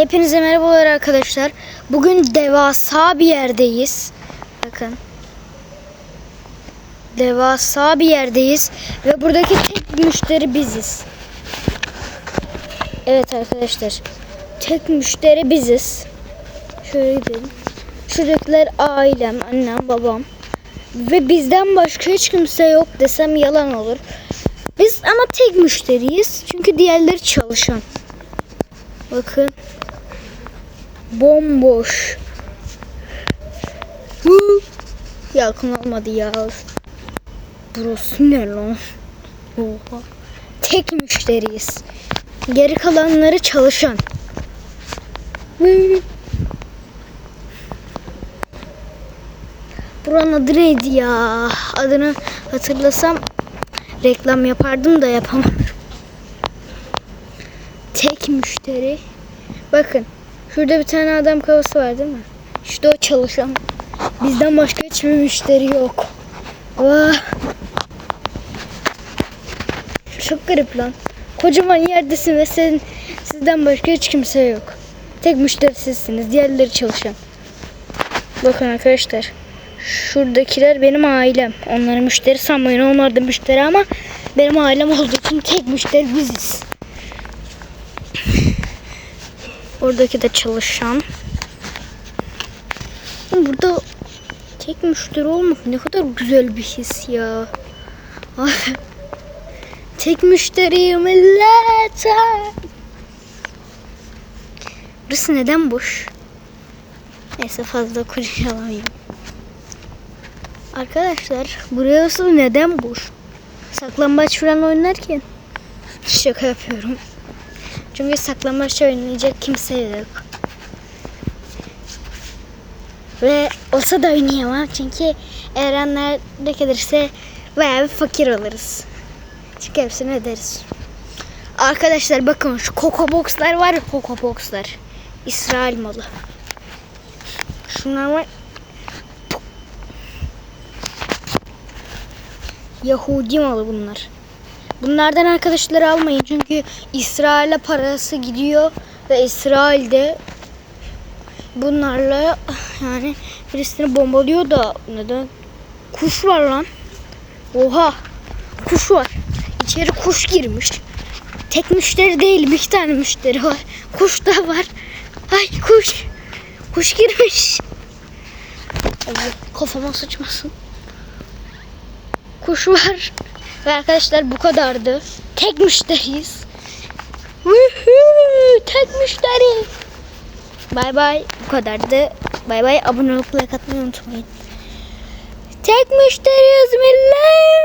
Hepinize merhabalar arkadaşlar. Bugün devasa bir yerdeyiz. Bakın. Devasa bir yerdeyiz ve buradaki tek müşteri biziz. Evet arkadaşlar. Tek müşteri biziz. Şöyle gidelim. Şuradakiler ailem, annem, babam. Ve bizden başka hiç kimse yok desem yalan olur. Biz ama tek müşteriyiz. Çünkü diğerleri çalışan. Bakın. Bomboş. Hı. Yakın olmadı ya. Burası ne lan? Oha. Tek müşteriyiz. Geri kalanları çalışan. Hı. Buranın adı neydi ya? Adını hatırlasam reklam yapardım da yapamam. Tek müşteri. Bakın şurada bir tane adam kafası var değil mi? İşte o çalışan. Bizden başka hiçbir müşteri yok. Vah. Çok garip lan. Kocaman yerdesin ve senin, sizden başka hiç kimse yok. Tek müşteri sizsiniz. Diğerleri çalışan. Bakın arkadaşlar. Şuradakiler benim ailem. Onları müşteri sanmayın. Onlar da müşteri ama benim ailem olduğu için tek müşteri biziz. Oradaki de çalışan. Burada tek müşteri olmak ne kadar güzel bir his ya. Ay. tek müşteri millet. Burası neden boş? Neyse fazla konuşamayayım. Arkadaşlar burası neden boş? Saklambaç falan oynarken şaka yapıyorum. Çünkü saklambaç oynayacak kimse yok. Ve olsa da oynayamam çünkü Erenler de gelirse bayağı bir fakir oluruz. Çünkü hepsini öderiz. Arkadaşlar bakın şu Coco Box'lar var ya Coco Box'lar. İsrail malı. Şunlar var. Yahudi malı bunlar. Bunlardan arkadaşları almayın çünkü İsrail'e parası gidiyor ve İsrail'de bunlarla yani Filistin'i bombalıyor da neden? Kuş var lan. Oha. Kuş var. İçeri kuş girmiş. Tek müşteri değil, bir tane müşteri var. Kuş da var. Ay kuş. Kuş girmiş. Allah kafama sıçmasın. Kuş var. Ve arkadaşlar bu kadardı. Tek müşteriyiz. Woohoo! Tek müşteri. Bay bay. Bu kadardı. Bay bay. Abone olup like atmayı unutmayın. Tek müşteriyiz millet.